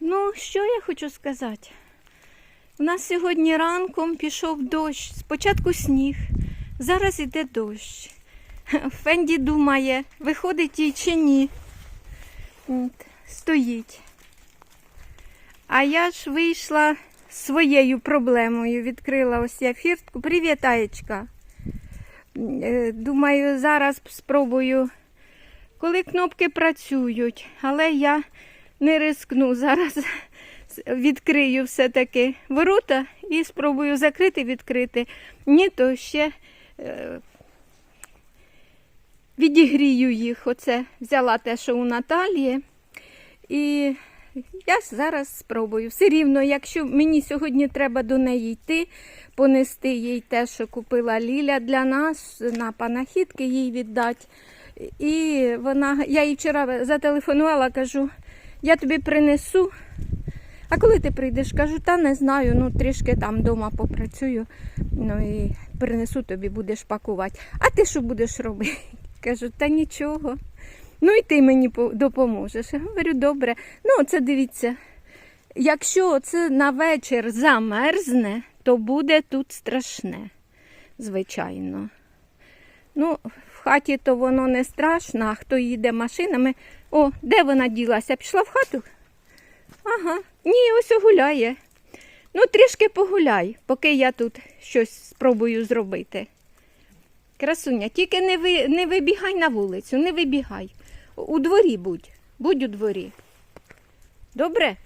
Ну, що я хочу сказати? У нас сьогодні ранком пішов дощ, спочатку сніг, зараз іде дощ. Фенді думає, виходить їй чи ні. От, стоїть. А я ж вийшла своєю проблемою, відкрила ось я фіртку. Привіт, Аєчка. Е, Думаю, зараз спробую, коли кнопки працюють, але я не рискну. Зараз відкрию все-таки ворота і спробую закрити, відкрити. Ні, то ще е, відігрію їх. Оце взяла те, що у Наталії. І я зараз спробую. Все рівно, якщо мені сьогодні треба до неї йти, понести їй те, що купила Ліля для нас, на панахідки їй віддати. І вона, я їй вчора зателефонувала, кажу, я тобі принесу. А коли ти прийдеш, кажу, та не знаю, ну трішки там вдома попрацюю, ну і принесу тобі, будеш пакувати. А ти що будеш робити? Кажу, та нічого. Ну і ти мені допоможеш. Я говорю, добре. Ну, це дивіться. Якщо це на вечір замерзне, то буде тут страшне, звичайно. Ну, в хаті то воно не страшно, а хто їде машинами. О, де вона ділася? Пішла в хату? Ага, ні, ось гуляє. Ну, трішки погуляй, поки я тут щось спробую зробити. Красуня, тільки не, ви, не вибігай на вулицю, не вибігай. У- дворі будь, будь у дворі. Добре?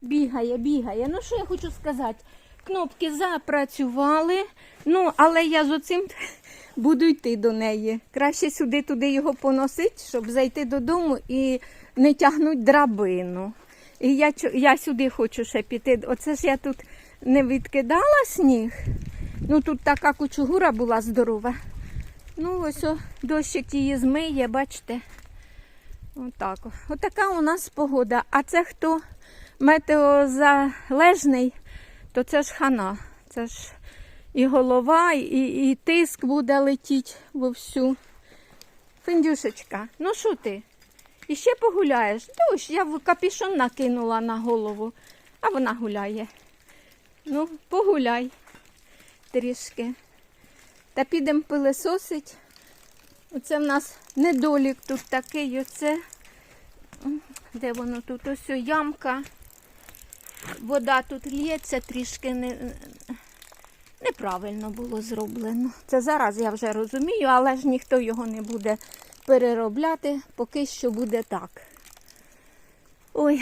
Бігає, бігає. Ну, що я хочу сказати? Кнопки запрацювали, ну, але я з оцим буду йти до неї. Краще сюди туди його поносити, щоб зайти додому і не тягнуть драбину. І я, я сюди хочу ще піти. Оце ж я тут не відкидала сніг. Ну тут така кучугура була здорова. Ну, ось о, дощик її змиє, бачите. Отак. Отака у нас погода. А це хто метеозалежний, то це ж хана. Це ж і голова, і, і тиск буде летіти вовсю. Фіндюшечка, ну що ти? І ще погуляєш? Дощ, я в капішон накинула на голову, а вона гуляє. Ну, погуляй трішки. Та підемо пилесосить. Оце в нас недолік тут такий. Оце. Де воно тут? Ось ямка. Вода тут лється, трішки не, неправильно було зроблено. Це зараз я вже розумію, але ж ніхто його не буде переробляти, поки що буде так. Ой,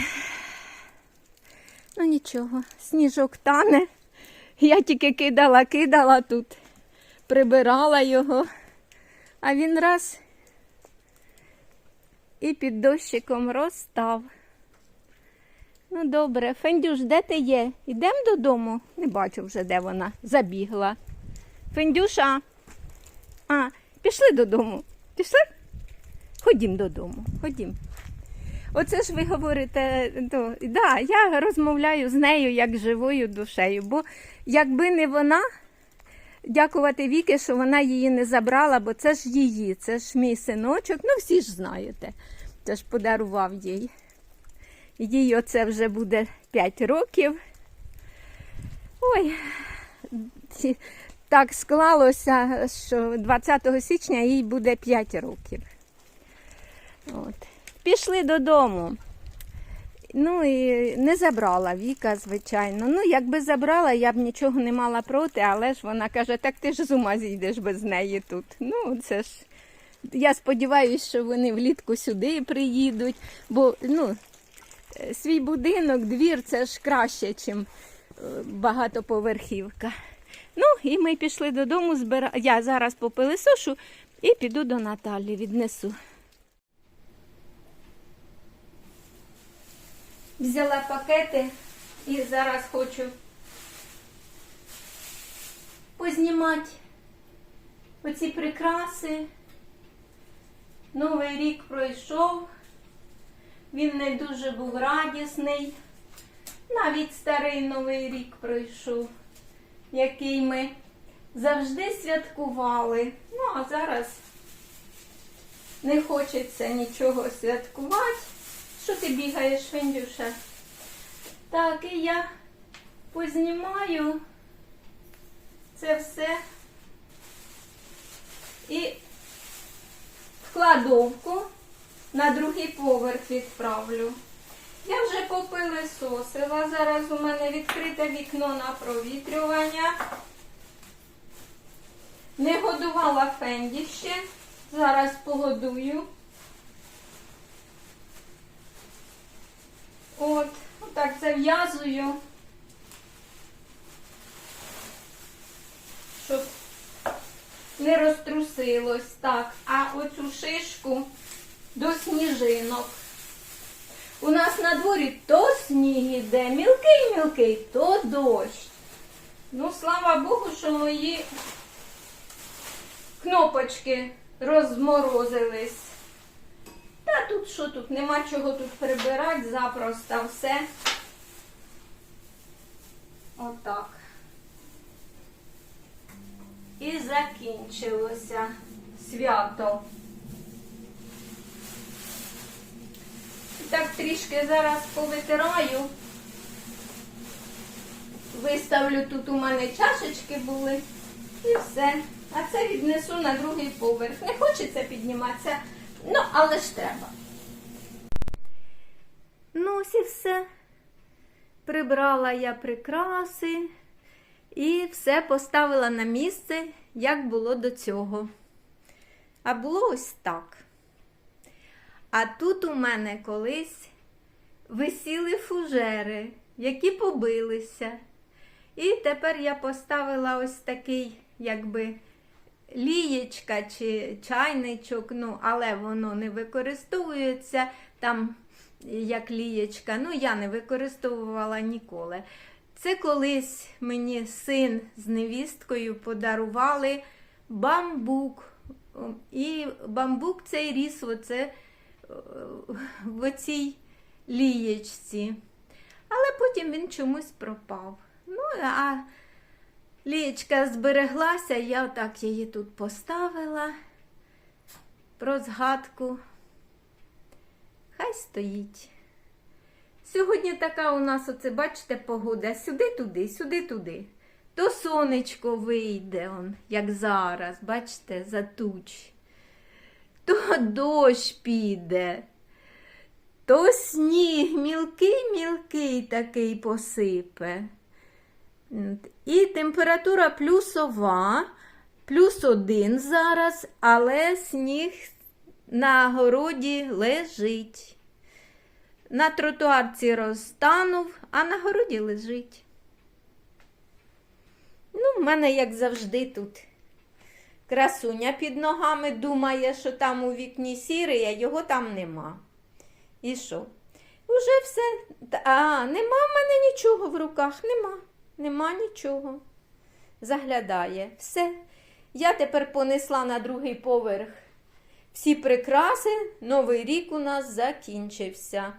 ну нічого, сніжок тане. Я тільки кидала, кидала тут, прибирала його, а він раз і під дощиком розстав. Ну, добре, Фендюш, де ти є? Йдемо додому? Не бачу вже, де вона забігла. Фендюша. А, пішли додому. Пішли? Ходім додому, ходім. Оце ж ви говорите, то, да, я розмовляю з нею як живою душею, бо якби не вона, дякувати Віки, що вона її не забрала, бо це ж її, це ж мій синочок, ну всі ж знаєте, це ж подарував їй. Їй оце вже буде 5 років. Ой, так склалося, що 20 січня їй буде 5 років. От. Пішли додому. Ну і не забрала Віка, звичайно. Ну, якби забрала, я б нічого не мала проти, але ж вона каже, так ти ж з ума зійдеш без неї тут. Ну, це ж. Я сподіваюся, що вони влітку сюди приїдуть, бо ну, свій будинок, двір це ж краще, ніж багатоповерхівка. Ну, і ми пішли додому, збира... я зараз попилисошу і піду до Наталі, віднесу. Взяла пакети і зараз хочу познімати оці прикраси. Новий рік пройшов, він не дуже був радісний. Навіть старий новий рік пройшов, який ми завжди святкували. Ну, а зараз не хочеться нічого святкувати. Що ти бігаєш, Фендюша? Так, і я познімаю це все і в кладовку на другий поверх відправлю. Я вже попилисосила. Зараз у мене відкрите вікно на провітрювання. Не годувала Фенді ще. Зараз погодую. От, отак зав'язую, щоб не розтрусилось. Так, а оцю шишку до сніжинок. У нас на дворі то сніг іде, мілкий-мілкий, то дощ. Ну, слава Богу, що мої кнопочки розморозились. Та тут що тут? Нема чого тут прибирати, запросто все. Отак. І закінчилося свято. Так трішки зараз повитираю. Виставлю тут у мене чашечки були і все. А це віднесу на другий поверх. Не хочеться підніматися, ну, але ж треба. Ну, ось і все. Прибрала я прикраси і все поставила на місце, як було до цього. А було ось так. А тут у мене колись висіли фужери, які побилися. І тепер я поставила ось такий, якби, лієчка чи чайничок, ну, але воно не використовується там як лієчка. Ну, я не використовувала ніколи. Це колись мені син з невісткою подарували бамбук. І бамбук цей ріс оце в оцій лієчці. Але потім він чомусь пропав. Ну, а лієчка збереглася, я отак її тут поставила про згадку. Хай стоїть. Сьогодні така у нас, оце, бачите, погода. Сюди-туди, сюди-туди. То сонечко вийде, он, як зараз, бачите, за туч. То дощ піде, то сніг мілкий-мілкий такий посипе. І температура плюсова, плюс один зараз, але сніг на городі лежить. На тротуарці розтанув, а на городі лежить. Ну, в мене, як завжди, тут красуня під ногами думає, що там у вікні сірий, а його там нема. І що? Уже все. А, нема в мене нічого в руках, нема. Нема нічого. Заглядає. Все. Я тепер понесла на другий поверх всі прикраси. Новий рік у нас закінчився.